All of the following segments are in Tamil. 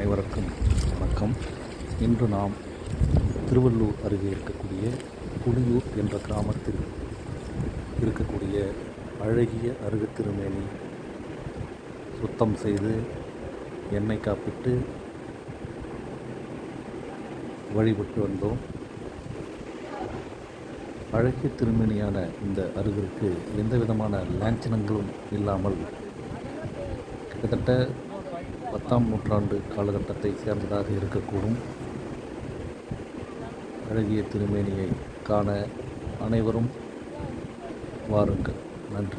அனைவருக்கும் வணக்கம். இன்று நாம் திருவள்ளூர் அருகே இருக்கக்கூடிய புலியூர் என்ற கிராமத்தில் இருக்கக்கூடிய அழகிய அருகு திருமேனி சுத்தம் செய்து எண்ணெய் காப்பிட்டு வழிபட்டு வந்தோம். அழகிய திருமேனியான இந்த அருகிற்கு எந்த விதமான லாஞ்சனங்களும் இல்லாமல் கிட்டத்தட்ட பத்தாம் நூற்றாண்டு காலகட்டத்தை சேர்ந்ததாக இருக்கக்கூடும். அழகிய திருமேனியை காண அனைவரும் வாருங்கள். நன்றி.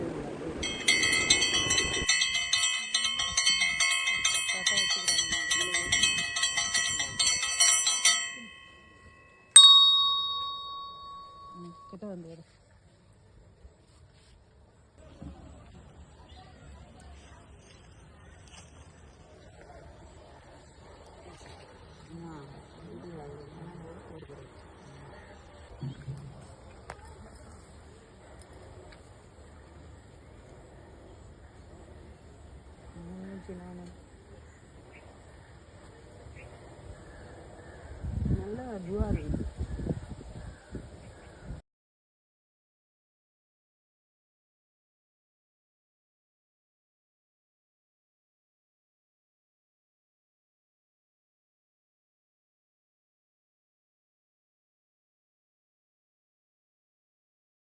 கிட்ட வந்து எடு. நல்லா நானு. நல்ல ஜுவாரி